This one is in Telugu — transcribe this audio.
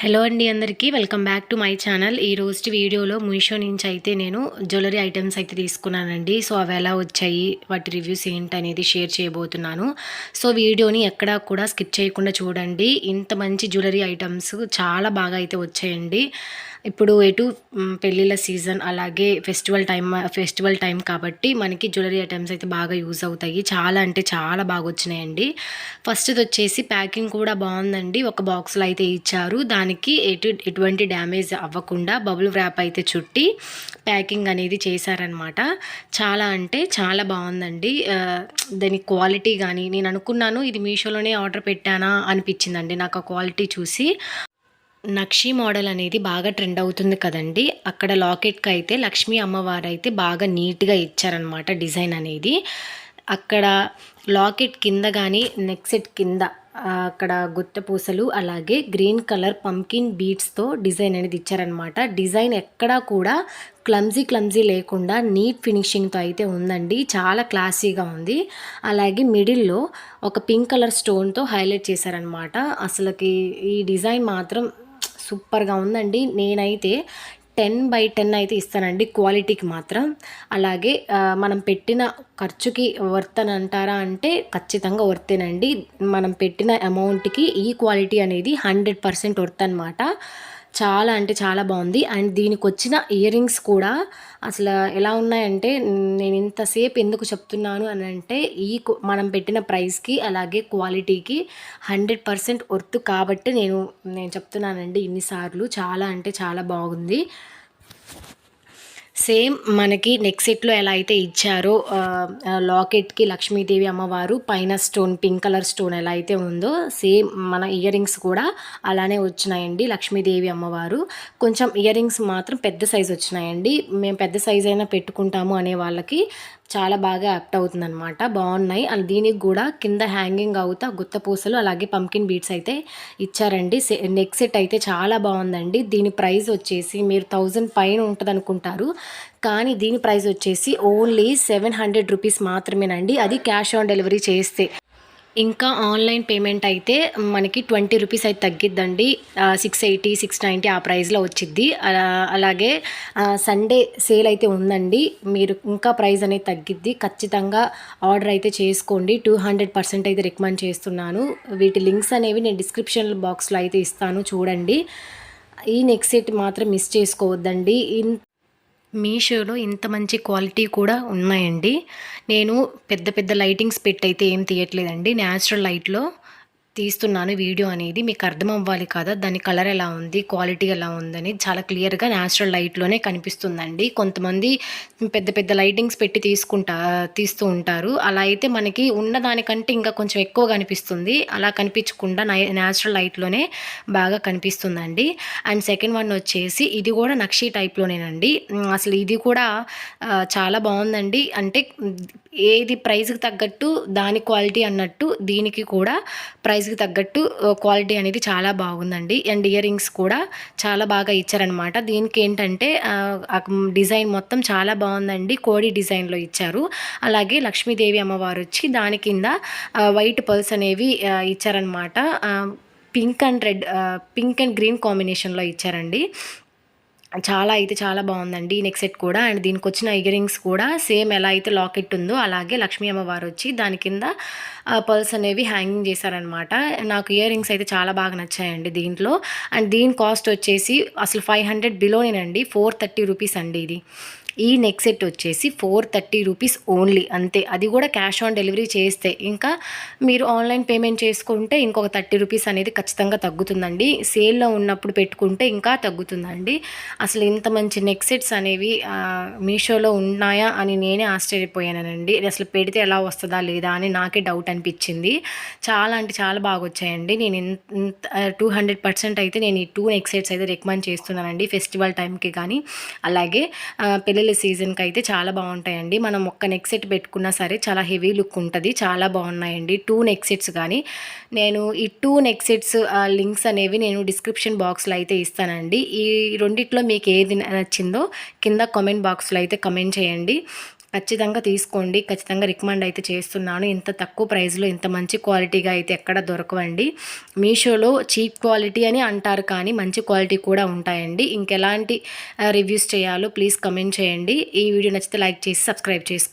హలో అండి అందరికీ welcome back to my channel. ఈ రోజు వీడియోలో మీషో నుంచి అయితే నేను జ్యువెలరీ ఐటమ్స్ అయితే తీసుకున్నానండి. సో అవి ఎలా వచ్చాయి వాటి రివ్యూస్ ఏంటి అనేది షేర్ చేయబోతున్నాను. సో వీడియోని ఎక్కడా కూడా స్కిప్ చేయకుండా చూడండి. ఇంత మంచి జ్యువెలరీ ఐటమ్స్ చాలా బాగా అయితే వచ్చాయండి. ఇప్పుడు ఎటు పెళ్ళిళ్ళ సీజన్ అలాగే ఫెస్టివల్ టైం ఫెస్టివల్ టైం కాబట్టి మనకి జ్యువెలరీ ఐటమ్స్ అయితే బాగా యూజ్ అవుతాయి. చాలా అంటే చాలా బాగా వచ్చినాయండి ఫస్ట్ది వచ్చేసి ప్యాకింగ్ కూడా బాగుందండి. ఒక బాక్స్లో అయితే ఇచ్చారు. దానికి ఎటు ఎటువంటి డ్యామేజ్ అవ్వకుండా బబుల్ ర్యాప్ అయితే చుట్టి ప్యాకింగ్ అనేది చేశారనమాట చాలా అంటే చాలా బాగుందండి. దాని క్వాలిటీ కానీ నేను అనుకున్నాను ఇది మీషోలోనే ఆర్డర్ పెట్టానా అనిపించిందండి. నాకు ఆ క్వాలిటీ చూసి నక్షి మోడల్ అనేది బాగా ట్రెండ్ అవుతుంది కదండి. అక్కడ లాకెట్కి అయితే లక్ష్మీ అమ్మవారు అయితే బాగా నీట్గా ఇచ్చారనమాట డిజైన్ అనేది. అక్కడ లాకెట్ కింద కానీ నెక్ సెట్ కింద అక్కడ గుత్త పూసలు అలాగే గ్రీన్ కలర్ పంకిన్ బీట్స్తో డిజైన్ అనేది ఇచ్చారనమాట డిజైన్ ఎక్కడా కూడా క్లమ్జీ క్లమ్జీ లేకుండా నీట్ ఫినిషింగ్తో అయితే ఉందండి. చాలా క్లాసీగా ఉంది. అలాగే మిడిల్లో ఒక పింక్ కలర్ స్టోన్తో హైలైట్ చేశారనమాట అసలుకి ఈ డిజైన్ మాత్రం సూపర్గా ఉందండి. నేనైతే టెన్ బై టెన్ అయితే ఇస్తానండి క్వాలిటీకి మాత్రం. అలాగే మనం పెట్టిన ఖర్చుకి వర్త్ అని అంటారా అంటే ఖచ్చితంగా వర్తేనండి. మనం పెట్టిన అమౌంట్కి ఈ క్వాలిటీ అనేది హండ్రెడ్ పర్సెంట్ వర్త్ అనమాట చాలా అంటే చాలా బాగుంది. అండ్ దీనికి వచ్చిన ఇయర్ రింగ్స్ కూడా అసలు ఎలా ఉన్నాయంటే నేను ఇంతసేపు ఎందుకు చెప్తున్నాను అని అంటే ఈ మనం పెట్టిన ప్రైస్కి అలాగే క్వాలిటీకి హండ్రెడ్ పర్సెంట్ వర్త్ కాబట్టి నేను నేను చెప్తున్నానండి ఇన్నిసార్లు. చాలా అంటే చాలా బాగుంది. సేమ్ మనకి నెక్ సెట్లో ఎలా అయితే ఇచ్చారో లాకెట్కి లక్ష్మీదేవి అమ్మవారు పైన స్టోన్ పింక్ కలర్ స్టోన్ ఎలా అయితే ఉందో సేమ్ మన ఇయర్ రింగ్స్ కూడా అలానే వచ్చినాయండి లక్ష్మీదేవి అమ్మవారు. కొంచెం ఇయర్ రింగ్స్ మాత్రం పెద్ద సైజ్ వచ్చినాయండి. మేము పెద్ద సైజ్ అయినా పెట్టుకుంటాము అనే వాళ్ళకి చాలా బాగా యాప్ట్ అవుతుందన్నమాట. బాగున్నాయి. అండ్ దీనికి కూడా కింద హ్యాంగింగ్ అవుతా గుత్త పూసలు అలాగే పంకిన్ బీట్స్ అయితే ఇచ్చారండి. సె- నెక్ సెట్ అయితే చాలా బాగుందండి. దీని ప్రైస్ వచ్చేసి మీరు థౌజండ్ పైన ఉంటుంది అనుకుంటారు కానీ దీని ప్రైస్ వచ్చేసి ఓన్లీ సెవెన్ హండ్రెడ్ రూపీస్ మాత్రమేనండి. అది క్యాష్ ఆన్ డెలివరీ చేస్తే. ఇంకా ఆన్లైన్ పేమెంట్ అయితే మనకి ట్వంటీ రూపీస్ అయితే తగ్గిద్దండి. సిక్స్ ఎయిటీ సిక్స్ నైంటీ ఆ ప్రైస్లో వచ్చిద్ది. అలాగే సండే సేల్ అయితే ఉందండి. మీరు ఇంకా ప్రైస్ అనేది తగ్గిద్ది. ఖచ్చితంగా ఆర్డర్ అయితే చేసుకోండి. టూ హండ్రెడ్ పర్సెంట్ అయితే రికమెండ్ చేస్తున్నాను. వీటి లింక్స్ అనేవి నేను డిస్క్రిప్షన్ బాక్స్లో అయితే ఇస్తాను. చూడండి. ఈ నెక్స్ట్ సెట్ మాత్రం మిస్ చేసుకోవద్దండి. ఇన్ మీషోలో ఇంత మంచి క్వాలిటీ కూడా ఉన్నాయండి. నేను పెద్ద పెద్ద లైటింగ్స్ పెట్టయితే ఏం తీయట్లేదండి. న్యాచురల్ లైట్లో తీస్తున్నాను వీడియో అనేది. మీకు అర్థం అవ్వాలి కదా దాని కలర్ ఎలా ఉంది క్వాలిటీ ఎలా ఉందని చాలా క్లియర్గా న్యాచురల్ లైట్లోనే కనిపిస్తుందండి. కొంతమంది పెద్ద పెద్ద లైటింగ్స్ పెట్టి తీసుకుంటా తీస్తూ ఉంటారు. అలా అయితే మనకి ఉన్న దానికంటే ఇంకా కొంచెం ఎక్కువ కనిపిస్తుంది అలా కనిపించకుండా న్యాచురల్ లైట్లోనే బాగా కనిపిస్తుందండి. అండ్ సెకండ్ వన్ వచ్చేసి ఇది కూడా నక్షి టైప్లోనేనండి అసలు ఇది కూడా చాలా బాగుందండి. అంటే ఏది ప్రైస్కి తగ్గట్టు దాని క్వాలిటీ అన్నట్టు దీనికి కూడా ప్రైస్ ప్రైస్కి తగ్గట్టు క్వాలిటీ అనేది చాలా బాగుందండి. అండ్ ఇయర్ రింగ్స్ కూడా చాలా బాగా ఇచ్చారనమాట దీనికి ఏంటంటే డిజైన్ మొత్తం చాలా బాగుందండి. కోడి డిజైన్లో ఇచ్చారు. అలాగే లక్ష్మీదేవి అమ్మవారు వచ్చి దాని కింద వైట్ పర్ల్స్ అనేవి ఇచ్చారనమాట pink and red pink and green కాంబినేషన్లో ఇచ్చారండి. చాలా అయితే చాలా బాగుందండి ఈ నెక్ సెట్ కూడా. అండ్ దీనికి వచ్చిన ఇయర్ రింగ్స్ కూడా సేమ్ ఎలా అయితే లాకెట్ ఉందో అలాగే లక్ష్మీ అమ్మవారు వచ్చి దాని కింద పర్ల్స్ అనేవి హ్యాంగింగ్ చేశారనమాట నాకు ఇయర్ రింగ్స్ అయితే చాలా బాగా నచ్చాయండి దీంట్లో. అండ్ దీని కాస్ట్ వచ్చేసి అసలు ఫైవ్ హండ్రెడ్ బిలోనేనండి. ఫోర్ థర్టీ రూపీస్ అండి ఇది. ఈ నెక్ సెట్ వచ్చేసి ఫోర్ థర్టీ రూపీస్ ఓన్లీ అంతే. అది కూడా క్యాష్ ఆన్ డెలివరీ చేస్తే. ఇంకా మీరు ఆన్లైన్ పేమెంట్ చేసుకుంటే ఇంకొక థర్టీ రూపీస్ అనేది ఖచ్చితంగా తగ్గుతుందండి. సేల్లో ఉన్నప్పుడు పెట్టుకుంటే ఇంకా తగ్గుతుందండి. అసలు ఇంత మంచి నెక్ సెట్స్ అనేవి మీషోలో ఉన్నాయా అని నేనే ఆశ్చర్యపోయానండి. అసలు పెడితే ఎలా వస్తుందా లేదా అని నాకే డౌట్ అనిపించింది. చాలా అంటే చాలా బాగా వచ్చాయండి. నేను టూ హండ్రెడ్ పర్సెంట్ అయితే నేను ఈ టూ నెక్ సెట్స్ అయితే రికమెండ్ చేస్తున్నానండి ఫెస్టివల్ టైంకి కానీ. అలాగే పెళ్ళి పెళ్ళిళ్ళ సీజన్కి అయితే చాలా బాగుంటాయండి. మనం ఒక్క నెక్ సెట్ పెట్టుకున్నా సరే చాలా హెవీ లుక్ ఉంటుంది. చాలా బాగున్నాయండి. టూ నెక్ సెట్స్ కానీ నేను ఈ టూ నెక్ సెట్స్ లింక్స్ అనేవి నేను డిస్క్రిప్షన్ బాక్స్లో అయితే ఇస్తానండి. ఈ రెండిట్లో మీకు ఏది నచ్చిందో కింద కామెంట్ బాక్స్లో అయితే కమెంట్ చేయండి. ఖచ్చితంగా తీసుకోండి. ఖచ్చితంగా రికమెండ్ అయితే చేస్తున్నాను. ఇంత తక్కువ ప్రైస్లో ఇంత మంచి క్వాలిటీగా అయితే ఎక్కడ దొరకవండి. మీషోలో చీప్ క్వాలిటీ అని అంటారు కానీ మంచి క్వాలిటీ కూడా ఉంటాయండి. ఇంకెలాంటి రివ్యూస్ చేయాలో ప్లీజ్ కమెంట్ చేయండి. ఈ వీడియో నచ్చితే లైక్ చేసి సబ్స్క్రైబ్ చేసుకోండి